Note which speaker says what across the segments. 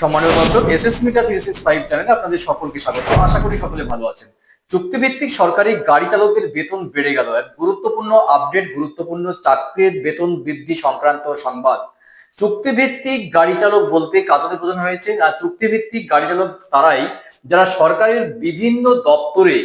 Speaker 1: সম্মানীয় দর্শক S S meter three six five চ্যানেলে আপনাদের সকলকে স্বাগত। আশা করি সকলে ভালো আছেন। চুক্তিভিত্তিক সরকারি গাড়ি চালকদের বেতন বেড়ে গেল। এক গুরুত্বপূর্ণ আপডেট, গুরুত্বপূর্ণ চাকরির বেতন বৃদ্ধি সংক্রান্ত সংবাদ। চুক্তিভিত্তিক গাড়ি চালক বলতে কাজতে বোঝানো হয়েছে। না চুক্তিভিত্তিক গাড়ি চালক তারাই যারা সরকারের বিভিন্ন দপ্তরে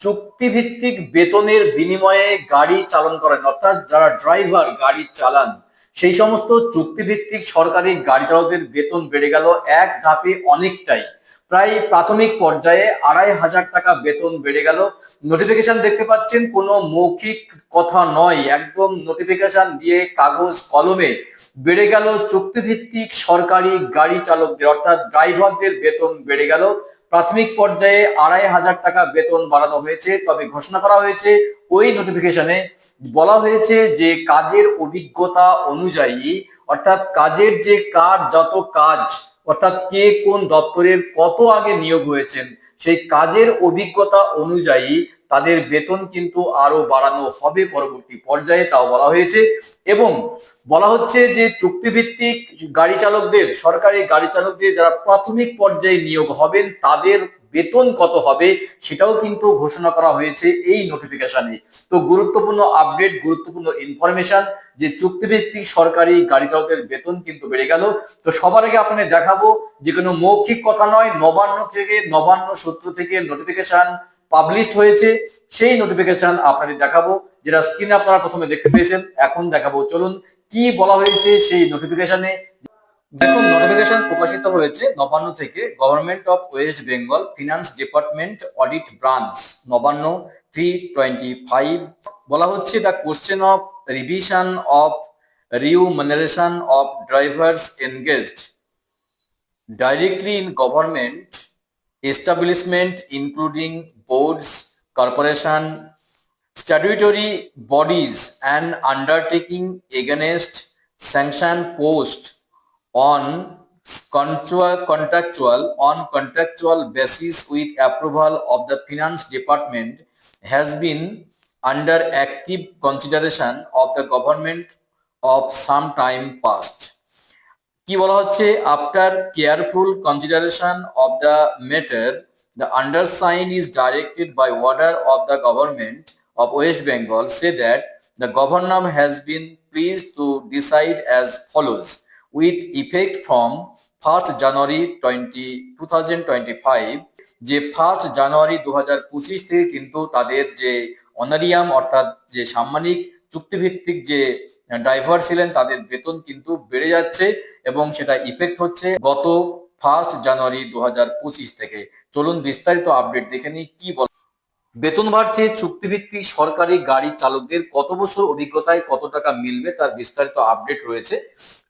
Speaker 1: চুক্তিভিত্তিক বেতনের বিনিময়ে গাড়ি চালন করেন, অর্থাৎ যারা ড্রাইভার গাড়ি চালান সেই সমস্ত চুক্তিভিত্তিক সরকারি গাড়ি চালকদের বেতন বেড়ে গেল এক ধাপে অনেকটাই। প্রায় প্রাথমিক পর্যায়ে আড়াই হাজার টাকা বেতন বেড়ে গেল। নোটিফিকেশন দেখতে পাচ্ছেন, কোনো মৌখিক কথা নয়। একদম নোটিফিকেশন দিয়ে কাগজ কলমে বেড়ে গেল চুক্তিভিত্তিক সরকারি গাড়ি চালকদের অর্থাৎ ড্রাইভারদের বেতন বেড়ে গেল। প্রাথমিক পর্যায়ে আড়াই হাজার টাকা বেতন বাড়ানো হয়েছে। তবে ঘোষণা করা হয়েছে, ওই নোটিফিকেশনে বলা হয়েছে যে কাজের অভিজ্ঞতা অনুযায়ী, অর্থাৎ কাজের যে কার যত কাজ, অর্থাৎ কে কোন দপ্তরের কত আগে নিয়োগ হয়েছেন, সেই কাজের অভিজ্ঞতা অনুযায়ী তাদের বেতন কিন্তু আরও বাড়ানো হবে পরবর্তী পর্যায়ে, তাও বলা হয়েছে। এবং বলা হচ্ছে যে চুক্তিভিত্তিক গাড়ি চালকদের, সরকারি গাড়ি চালকদের যারা প্রাথমিক পর্যায়ে নিয়োগ হবেন, তাদের বেতন কত হবে সেটাও কিন্তু ঘোষণা করা হয়েছে এই নোটিফিকেশনে তো গুরুত্বপূর্ণ আপডেট গুরুত্বপূর্ণ ইনফরমেশন যে চুক্তিভিত্তিক সরকারি গাড়ি চালকদের বেতন কিন্তু বেড়ে গেল। তো সবার আগে আপনাদের দেখাবো যে কোনো মৌখিক কথা নয়, নবান্ন থেকে নবান্ন সূত্র থেকে নোটিফিকেশন পাবলিশড হয়েছে, সেই নোটিফিকেশন আপনাদের দেখাবো, যেটা স্ক্রিনে আপনারা প্রথমে দেখতে পেয়েছেন। এখন দেখাবো, চলুন কি বলা হয়েছে সেই নোটিফিকেশনে দেখুন নোটিফিকেশন প্রকাশিত হয়েছে নবান্ন থেকে government of West Bengal finance department audit branch Nabanna three twenty five বলা হচ্ছে the question of revision of remuneration of drivers engaged directly in government establishment including boards corporation statutory bodies and undertaking against sanction post on contractual on contractual basis with approval of the finance department has been under active consideration of the government of some time past কি বলা হচ্ছে? After careful consideration of the matter the undersign is directed by order of the government of West Bengal say that the governor has been pleased to decide as follows with effect from first January twenty two thousand twenty five যে first January দু হাজার পঁচিশ থেকে কিন্তু তাদের যে honorarium অর্থাৎ যে সাম্মানিক চুক্তিভিত্তিক যে ড্রাইভার ছিলেন, তাদের বেতন কিন্তু বেড়ে যাচ্ছে এবং সেটা ইফেক্ট হচ্ছে গত ফার্স্ট জানুয়ারি দু থেকে। চলুন বিস্তারিত আপডেট দেখে নিই, কি বল বেতন বাড়ছে, চুক্তিভিত্তিক সরকারি গাড়ি চালকদের কত বছর অভিজ্ঞতায় কত টাকা মিলবে তার বিস্তারিত আপডেট রয়েছে।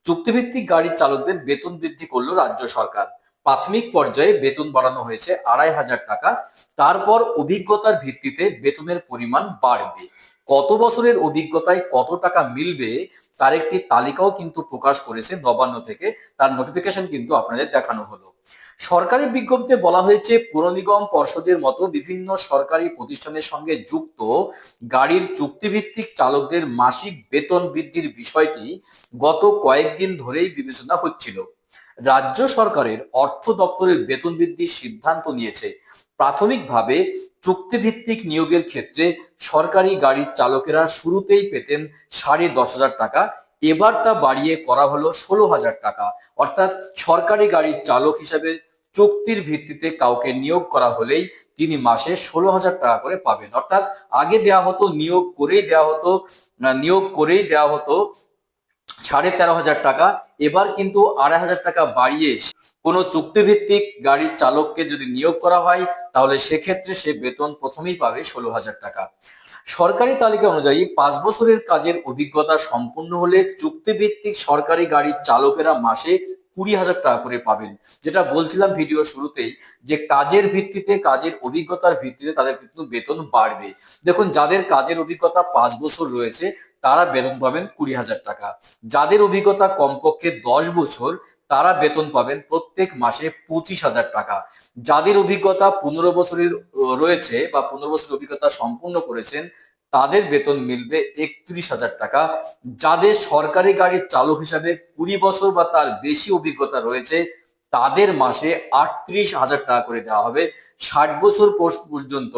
Speaker 1: চুক্তিভিত্তিক গাড়ির চালকদের বেতন বৃদ্ধি করল রাজ্য সরকার। প্রাথমিক পর্যায়ে বেতন বাড়ানো হয়েছে আড়াই হাজার টাকা, তারপর অভিজ্ঞতার ভিত্তিতে বেতনের পরিমাণ বাড়বে। কত বছরের অভিজ্ঞতায় কত টাকা মিলবে তার একটি তালিকাও কিন্তু প্রকাশ করেছে নবান্ন থেকে। তার নোটিফিকেশন কিন্তু আপনাদের দেখানো হলো। সরকারি বিজ্ঞপ্তিতে বলা হয়েছে, পুর নিগম পর্ষদের মতো বিভিন্ন সরকারি প্রতিষ্ঠানের সঙ্গে যুক্ত গাড়ির চুক্তিভিত্তিক চালকদের মাসিক বেতন বৃদ্ধির বিষয়টি গত কয়েকদিন ধরেই বিবেচনা হচ্ছিল। রাজ্য সরকারের অর্থ দপ্তরের বেতন বৃদ্ধির সিদ্ধান্ত নিয়েছে। প্রাথমিকভাবে চুক্তিভিত্তিক নিয়োগের ক্ষেত্রে সরকারি গাড়ির চালকেরা শুরুতেই পেতেন সাড়ে দশ হাজার টাকা, এবার তা বাড়িয়ে করা হলো ষোলো হাজার টাকা। অর্থাৎ সরকারি গাড়ির চালক হিসাবে চুক্তির ভিত্তিতে কাউকে নিয়োগ করা হলেই তিনি মাসে ষোলো হাজার টাকা করে পাবেন। অর্থাৎ আগে দেওয়া হতো, নিয়োগ করেই দেওয়া হতো নিয়োগ করেই দেওয়া হতো সাড়ে তেরো হাজার টাকা। এবার কিন্তু আড়াই হাজার টাকা বাড়িয়ে কোনো চুক্তিভিত্তিক গাড়ির চালককে যদি নিয়োগ করা হয়, তাহলে সেক্ষেত্রে সে বেতন প্রথমেই পাবে ষোলো হাজার টাকা। সরকারি তালিকা অনুযায়ী পাঁচ বছরের কাজের অভিজ্ঞতা সম্পূর্ণ হলে চুক্তিভিত্তিক সরকারি গাড়ির চালকেরা মাসে কুড়ি হাজার টাকা করে পাবেন। যেটা বলছিলাম ভিডিও শুরুতেই যে কাজের ভিত্তিতে, কাজের অভিজ্ঞতার ভিত্তিতে তাদের কিন্তু বেতন বাড়বে। দেখুন, যাদের কাজের অভিজ্ঞতা পাঁচ বছর রয়েছে তারা বেতন পাবেন কুড়ি হাজার টাকা। যাদের অভিজ্ঞতা কমপক্ষে দশ বছর, তারা বেতন পাবেন প্রত্যেক মাসে পঁচিশ হাজার টাকা। যাদের অভিজ্ঞতা পনেরো বছরের রয়েছে বা পনেরো বছর অভিজ্ঞতা সম্পূর্ণ করেছেন, তাদের বেতন মিলবে একত্রিশ হাজার টাকা। যাদের সরকারি গাড়ির চালক হিসাবে কুড়ি বছর বা তার বেশি অভিজ্ঞতা রয়েছে তাদের মাসে আটত্রিশ হাজার টাকা করে দেওয়া হবে। ষাট বছর পর্যন্ত,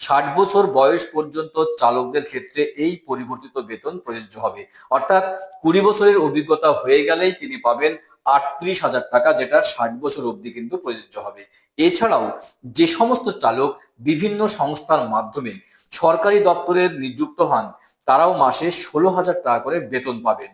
Speaker 1: ষাট বছর বয়স পর্যন্ত চালকদের ক্ষেত্রে এই পরিবর্তিত বেতন প্রযোজ্য হবে। অর্থাৎ কুড়ি বছরের অভিজ্ঞতা হয়ে গেলেই তিনি পাবেন আটত্রিশ হাজার টাকা, যেটা ষাট বছর অবধি কিন্তু প্রযোজ্য হবে। এছাড়াও, যে সমস্ত চালক বিভিন্ন সংস্থার মাধ্যমে সরকারি দপ্তরের নিযুক্ত হন, তারাও মাসে ষোলো হাজার টাকা করে বেতন পাবেন।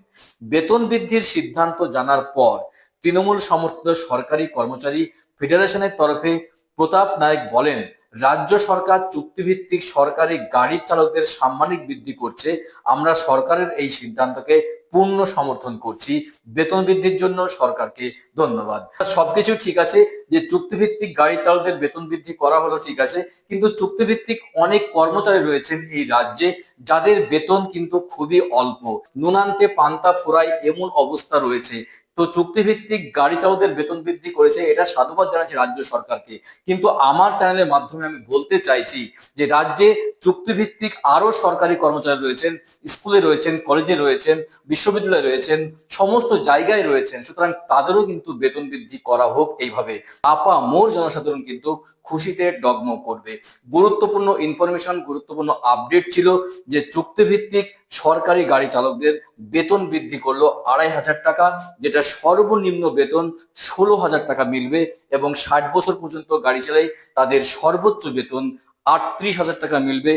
Speaker 1: বেতন বৃদ্ধির সিদ্ধান্ত জানার পর তৃণমূল সমর্থিত সরকারি কর্মচারী ফেডারেশনের তরফে প্রতাপ নায়ক বলেন, রাজ্য সরকার চুক্তিভিত্তিক সরকারি গাড়ি চালকদের সাম্মানিক বৃদ্ধি করছে, আমরা সরকারের এই সিদ্ধান্তকে পূর্ণ সমর্থন করছি, বেতন বৃদ্ধির জন্য সরকারকে ধন্যবাদ। সবকিছু ঠিক আছে, যে চুক্তিভিত্তিক গাড়ি চালকদের বেতন বৃদ্ধি করা হলো ঠিক আছে, কিন্তু চুক্তিভিত্তিক অনেক কর্মচারী রয়েছেন এই রাজ্যে, যাদের বেতন কিন্তু খুবই অল্প। নুনান্তে পান্তা ফোরায় এমন অবস্থা রয়েছে তো চুক্তিভিত্তিক গাড়ি চালকদের বেতন বৃদ্ধি করেছে, এটা সাধুবাদ জানাচ্ছি রাজ্য সরকারকে। কিন্তু আমার চ্যানেলের মাধ্যমে আমি বলতে চাইছি যে রাজ্যে চুক্তিভিত্তিক আরও সরকারি কর্মচারী রয়েছেন, স্কুলে রয়েছেন কলেজে রয়েছেন, বিশ্ববিদ্যালয়ে রয়েছেন, সমস্ত জায়গায় রয়েছেন। সুতরাং তাদেরও কিন্তু বেতন বৃদ্ধি করা হোক এইভাবে। আপা মোর জনসাধারণ কিন্তু খুশিতে ডগমগ করবে। গুরুত্বপূর্ণ ইনফরমেশন গুরুত্বপূর্ণ আপডেট ছিল যে চুক্তিভিত্তিক সরকারি গাড়ি চালকদের বেতন বৃদ্ধি করল আড়াই হাজার টাকা, যেটা সর্বনিম্ন বেতন ষোলো হাজার টাকা মিলবে এবং ষাট বছর পর্যন্ত গাড়ি চালাই তাদের সর্বোচ্চ বেতন আটত্রিশ হাজার টাকা মিলবে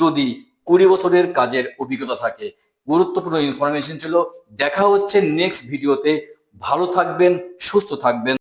Speaker 1: যদি কুড়ি বছরের কাজের অভিজ্ঞতা থাকে। গুরুত্বপূর্ণ ইনফরমেশন ছিল। দেখা হচ্ছে নেক্সট ভিডিওতে ভালো থাকবেন, সুস্থ থাকবেন।